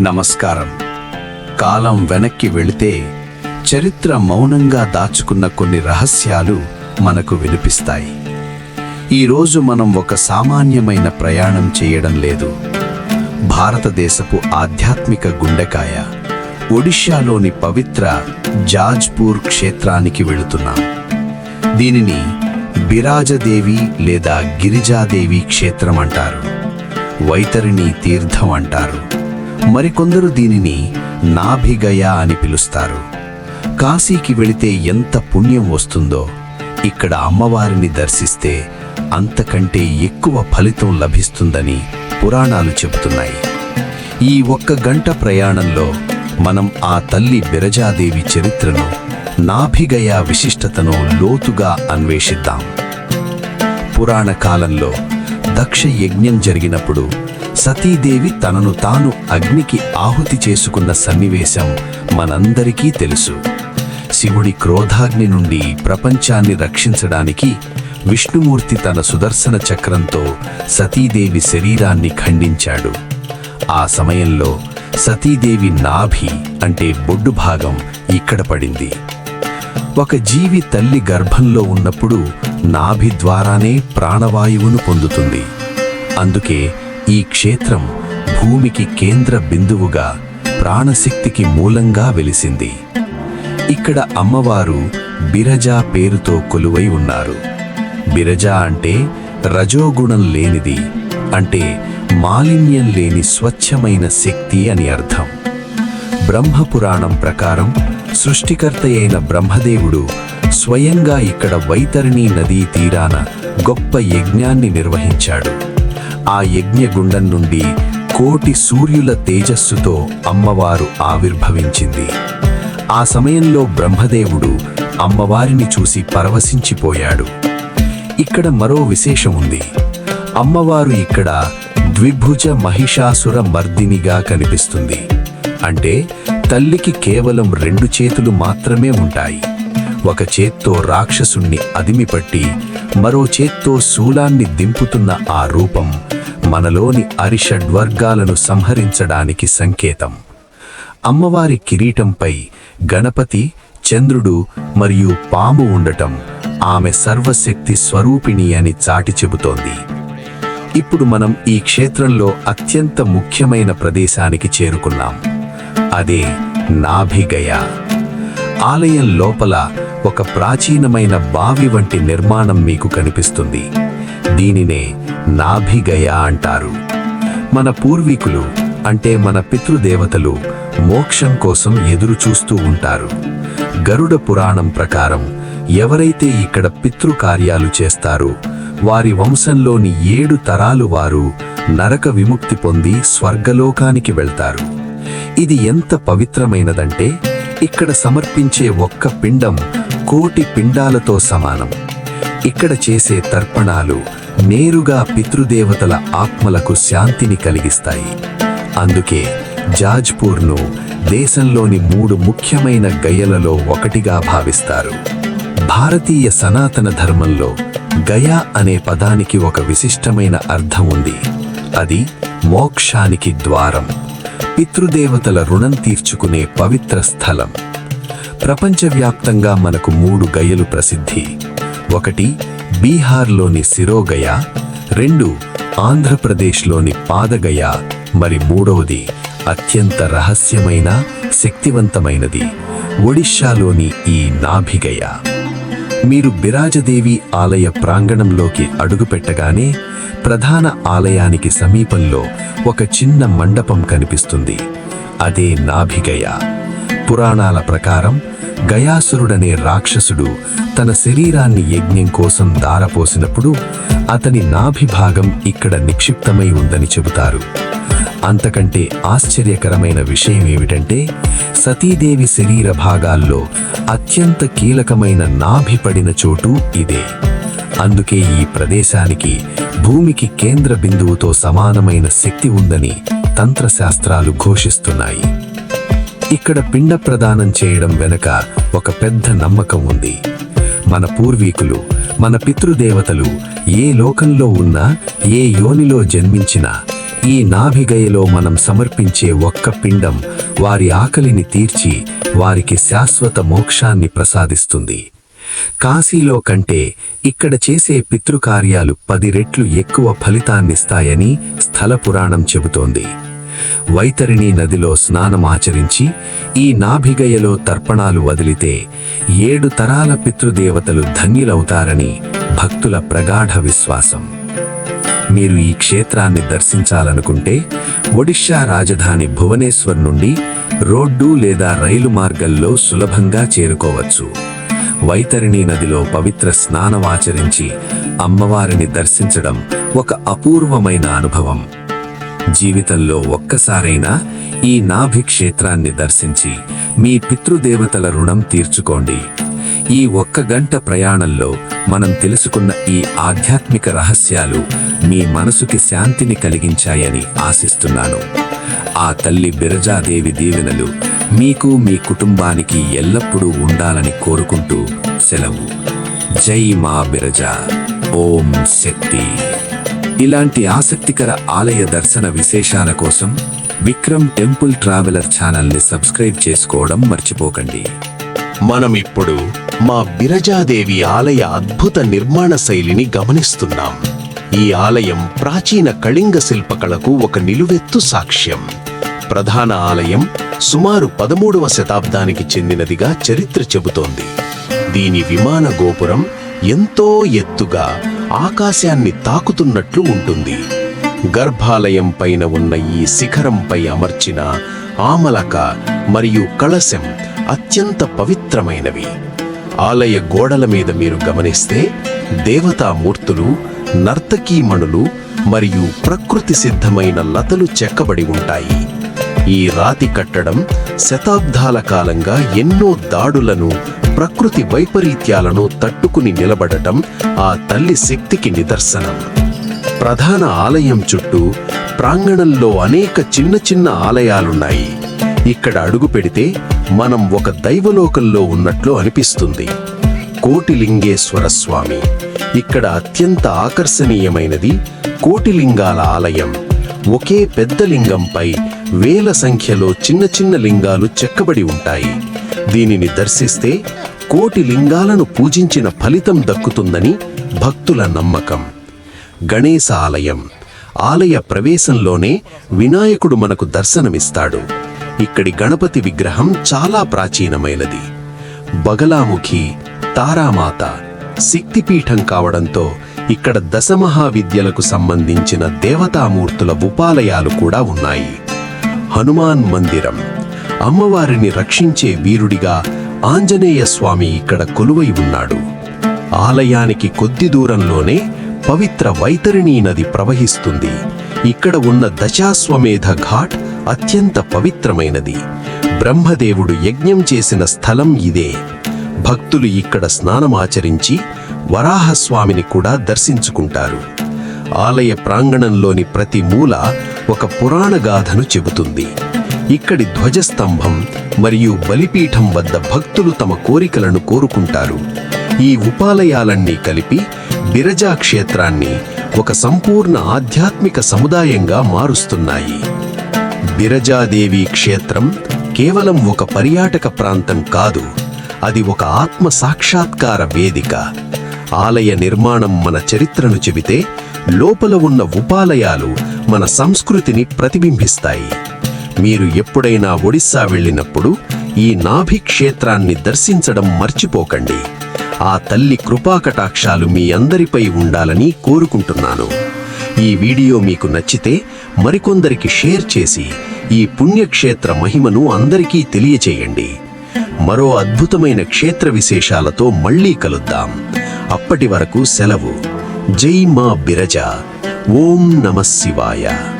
నమస్కారం. కాలం వెనక్కి వెళితే చరిత్ర మౌనంగా దాచుకున్న కొన్ని రహస్యాలు మనకు వినిపిస్తాయి. ఈరోజు మనం ఒక సామాన్యమైన ప్రయాణం చేయడం లేదు. భారతదేశపు ఆధ్యాత్మిక గుండెకాయ ఒడిషాలోని పవిత్ర జాజ్పూర్ క్షేత్రానికి వెళుతున్నాం. దీనిని బిరాజదేవి లేదా గిరిజాదేవి క్షేత్రం అంటారు. వైతరిణి తీర్థం అంటారు. మరికొందరు దీనిని నాభిగయ అని పిలుస్తారు. కాశీకి వెళితే ఎంత పుణ్యం వస్తుందో ఇక్కడ అమ్మవారిని దర్శిస్తే అంతకంటే ఎక్కువ ఫలితం లభిస్తుందని పురాణాలు చెబుతున్నాయి. ఈ ఒక్క గంట ప్రయాణంలో మనం ఆ తల్లి బిరజాదేవి చరిత్రను నాభిగయ విశిష్టతను లోతుగా అన్వేషిద్దాం. పురాణ కాలంలో దక్ష యజ్ఞం జరిగినప్పుడు సతీదేవి తనను తాను అగ్నికి ఆహుతి చేసుకున్న సన్నివేశం మనందరికీ తెలుసు. శివుడి క్రోధాగ్ని నుండి ప్రపంచాన్ని రక్షించడానికి విష్ణుమూర్తి తన సుదర్శన చక్రంతో సతీదేవి శరీరాన్ని ఖండించాడు. ఆ సమయంలో సతీదేవి నాభి అంటే బొడ్డు భాగం ఇక్కడ పడింది. ఒక జీవి తల్లి గర్భంలో ఉన్నప్పుడు నాభి ద్వారానే ప్రాణవాయువును పొందుతుంది. అందుకే ఈ క్షేత్రం భూమికి కేంద్ర బిందువుగా ప్రాణశక్తికి మూలంగా వెలిసింది. ఇక్కడ అమ్మవారు బిరజా పేరుతో కొలువై ఉన్నారు. బిరజా అంటే రజోగుణం లేనిది అంటే మాలిన్యం లేని స్వచ్ఛమైన శక్తి అని అర్థం. బ్రహ్మపురాణం ప్రకారం సృష్టికర్త అయిన బ్రహ్మదేవుడు స్వయంగా ఇక్కడ వైతరిణీ నదీ తీరాన గొప్ప యజ్ఞాన్ని నిర్వహించాడు. ఆ యజ్ఞగుండం నుండి కోటి సూర్యుల తేజస్సుతో అమ్మవారు ఆవిర్భవించింది. ఆ సమయంలో బ్రహ్మదేవుడు అమ్మవారిని చూసి పరవశించిపోయాడు. ఇక్కడ మరో విశేషం ఉంది. అమ్మవారు ఇక్కడ ద్విభుజ మహిషాసుర మర్దినిగా కనిపిస్తుంది. అంటే తల్లికి కేవలం రెండు చేతులు మాత్రమే ఉంటాయి. ఒక చేత్తో రాక్షసుణ్ణి అదిమిపట్టి మరో చేత్తో శూలాన్ని దింపుతున్న ఆ రూపం మనలోని అరిషడ్వర్గాలను సంహరించడానికి సంకేతం. అమ్మవారి కిరీటంపై గణపతి చంద్రుడు మరియు పాము ఉండటం ఆమె సర్వశక్తి స్వరూపిణి అని చాటి చెబుతోంది. ఇప్పుడు మనం ఈ క్షేత్రంలో అత్యంత ముఖ్యమైన ప్రదేశానికి చేరుకున్నాం. అదే నాభిగయ. ఆలయం లోపల ఒక ప్రాచీనమైన బావి వంటి నిర్మాణం మీకు కనిపిస్తుంది. దీనినే నాభిగయ అంటారు. మన పూర్వీకులు అంటే మన పితృదేవతలు మోక్షం కోసం ఎదురు చూస్తూ ఉంటారు. గరుడ పురాణం ప్రకారం ఎవరైతే ఇక్కడ పితృకార్యాలు చేస్తారో వారి వంశంలోని ఏడు తరాలు వారు నరక విముక్తి పొంది స్వర్గలోకానికి వెళ్తారు. ఇది ఎంత పవిత్రమైనదంటే ఇక్కడ సమర్పించే ఒక్క పిండం కోటి పిండాలతో సమానం. ఇక్కడ చేసే తర్పణాలు నేరుగా పితృదేవతల ఆత్మలకు శాంతిని కలిగిస్తాయి. అందుకే జాజ్పూర్ను దేశంలోని మూడు ముఖ్యమైన గయలలో ఒకటిగా భావిస్తారు. భారతీయ సనాతన ధర్మంలో గయా అనే పదానికి ఒక విశిష్టమైన అర్థం ఉంది. అది మోక్షానికి ద్వారం. పితృదేవతల రుణం తీర్చుకునే పవిత్ర స్థలం. ప్రపంచవ్యాప్తంగా మనకు మూడు గయలు ప్రసిద్ధి. ఒకటి బీహార్లోని సిరోగయ రెండు ఆంధ్రప్రదేశ్లోని పాదగయ మరి మూడవది అత్యంత రహస్యమైన శక్తివంతమైనది ఒడిషాలోని ఈ నాభిగయ. మీరు బిరాజదేవి ఆలయ ప్రాంగణంలోకి అడుగుపెట్టగానే ప్రధాన ఆలయానికి సమీపంలో ఒక చిన్న మండపం కనిపిస్తుంది. అదే నాభిగయ. పురాణాల ప్రకారం గయాసురుడనే రాక్షసుడు తన శరీరాన్ని యజ్ఞం కోసం దారపోసినప్పుడు అతని నాభిభాగం ఇక్కడ నిక్షిప్తమై ఉందని చెబుతారు. అంతకంటే ఆశ్చర్యకరమైన విషయం ఏమిటంటే సతీదేవి శరీర భాగాల్లో అత్యంత కీలకమైన నాభి పడిన చోటు ఇదే. అందుకే ఈ ప్రదేశానికి భూమికి కేంద్ర బిందువుతో సమానమైన శక్తి ఉందని తంత్రశాస్త్రాలు ఘోషిస్తున్నాయి. ఇక్కడ పిండ ప్రదానం చేయడం వెనుక ఒక పెద్ద నమ్మకం ఉంది. మన పూర్వీకులు మన పితృదేవతలు ఏ లోకంలో ఉన్నా ఏ యోనిలో జన్మించినా ఈ నాభిగయలో మనం సమర్పించే ఒక్క పిండం వారి ఆకలిని తీర్చి వారికి శాశ్వత మోక్షాన్ని ప్రసాదిస్తుంది. కాశీలో కంటే ఇక్కడ చేసే పితృకార్యాలు పది రెట్లు ఎక్కువ ఫలితాన్నిస్తాయని స్థల పురాణం చెబుతోంది. వైతరిణి నదిలో స్నానమాచరించి ఈ నాభిగయలో తర్పణాలు వదిలితే ఏడు తరాల పితృదేవతలు ధన్యులవుతారని భక్తుల ప్రగాఢ విశ్వాసం. మీరు ఈ క్షేత్రాన్ని దర్శించాలనుకుంటే ఒడిషా రాజధాని భువనేశ్వర్ నుండి రోడ్డు లేదా రైలు మార్గంలో సులభంగా చేరుకోవచ్చు. వైతరిణి నదిలో పవిత్ర స్నానమాచరించి అమ్మవారిని దర్శించడం ఒక అపూర్వమైన అనుభవం. జీవితంలో ఒక్కసారైనా ఈ నాభి క్షేత్రాన్ని దర్శించి మీ పితృదేవతల రుణం తీర్చుకోండి. ఈ ఒక్క గంట ప్రయాణంలో మనం తెలుసుకున్న ఈ ఆధ్యాత్మిక రహస్యాలు మీ మనసుకి శాంతిని కలిగించాయని ఆశిస్తున్నాను. ఆ తల్లి బిరజాదేవి దీవెనలు మీకు మీ కుటుంబానికి ఎల్లప్పుడూ ఉండాలని కోరుకుంటూ సెలవు. జై మా బిరజా. ఓం శక్తి. ఇలాంటి ఆసక్తికర ఆలయ దర్శన విశేషాల కోసం విక్రమ్ టెంపుల్ ట్రావెలర్ ఛానల్ని సబ్స్క్రైబ్ చేసుకోవడం మర్చిపోకండి. మనం ఇప్పుడు మా బిరజాదేవి ఆలయ అద్భుత నిర్మాణ శైలిని గమనిస్తున్నాం. ఈ ఆలయం ప్రాచీన కళింగ శిల్పకళకు ఒక నిలువెత్తు సాక్ష్యం. ప్రధాన ఆలయం సుమారు పదమూడవ శతాబ్దానికి చెందినదిగా చరిత్ర చెబుతోంది. దీని విమాన గోపురం ఎంతో ఎత్తుగా ఆకాశాన్ని తాకుతున్నట్లు ఉంటుంది. గర్భాలయం పైన ఉన్న ఈ శిఖరంపై అమర్చిన ఆమలక మరియు కళశం అత్యంత పవిత్రమైనవి. ఆలయ గోడల మీద మీరు గమనిస్తే దేవతామూర్తులు నర్తకీమణులు మరియు ప్రకృతి సిద్ధమైన లతలు చెక్కబడి ఉంటాయి. ఈ రాతి కట్టడం శతాబ్దాల కాలంగా ఎన్నో దాడులను ప్రకృతి వైపరీత్యాలను తట్టుకుని నిలబడటం ఆ తల్లి శక్తికి నిదర్శనం. ప్రధాన ఆలయం చుట్టూ ప్రాంగణంలో అనేక చిన్న చిన్న ఆలయాలున్నాయి. ఇక్కడ అడుగు పెడితే మనం ఒక దైవలోకంలో ఉన్నట్లు అనిపిస్తుంది. కోటిలింగేశ్వర స్వామి. ఇక్కడ అత్యంత ఆకర్షణీయమైనది కోటిలింగాల ఆలయం. ఒకే పెద్ద లింగంపై వేల సంఖ్యలో చిన్న చిన్న లింగాలు చెక్కబడి ఉంటాయి. దీనిని దర్శిస్తే కోటి లింగాలను పూజించిన ఫలితం దక్కుతుందని భక్తుల నమ్మకం. గణేశ ఆలయం. ఆలయ ప్రవేశంలోనే వినాయకుడు మనకు దర్శనమిస్తాడు. ఇక్కడి గణపతి విగ్రహం చాలా ప్రాచీనమైనది. బగలాముఖి తారామాత శక్తిపీఠం కావడంతో ఇక్కడ దశమహావిద్యలకు సంబంధించిన దేవతామూర్తుల ఉపాలయాలు కూడా ఉన్నాయి. హనుమాన్ మందిరం. అమ్మవారిని రక్షించే వీరుడిగా ఆంజనేయ స్వామి ఇక్కడ కొలువై ఉన్నాడు. ఆలయానికి కొద్ది దూరంలోనే పవిత్ర వైతరిణీ నది ప్రవహిస్తుంది. ఇక్కడ ఉన్న దశాశ్వమేధ ఘాట్ అత్యంత పవిత్రమైనది. బ్రహ్మదేవుడు యజ్ఞం చేసిన స్థలం ఇదే. భక్తులు ఇక్కడ స్నానమాచరించి వరాహస్వామిని కూడా దర్శించుకుంటారు. ఆలయ ప్రాంగణంలోని ప్రతి మూల ఒక పురాణ గాథను చెబుతుంది. ఇక్కడి ధ్వజస్తంభం మరియు బలిపీఠం వద్ద భక్తులు తమ కోరికలను కోరుకుంటారు. ఈ ఉపాలయాలన్నీ కలిపి బిరజా క్షేత్రాన్ని ఒక సంపూర్ణ ఆధ్యాత్మిక సముదాయంగా మారుస్తున్నాయి. బిరజాదేవి క్షేత్రం కేవలం ఒక పర్యాటక ప్రాంతం కాదు అది ఒక ఆత్మ సాక్షాత్కార వేదిక. ఆలయ నిర్మాణం మన చరిత్రను చెబితే లోపల ఉన్న ఉపాలయాలు మన సంస్కృతిని ప్రతిబింబిస్తాయి. మీరు ఎప్పుడైనా ఒడిస్సా వెళ్ళినప్పుడు ఈ నాభి క్షేత్రాన్ని దర్శించడం మర్చిపోకండి. ఆ తల్లి కృపాకటాక్షాలు మీ అందరిపై ఉండాలని కోరుకుంటున్నాను. ఈ వీడియో మీకు నచ్చితే మరికొందరికి షేర్ చేసి ఈ పుణ్యక్షేత్ర మహిమను అందరికీ తెలియచేయండి. మరో అద్భుతమైన క్షేత్ర విశేషాలతో మళ్ళీ కలుద్దాం. అప్పటి వరకు సెలవు. జై మా బిరజ. ఓం నమ శివాయ.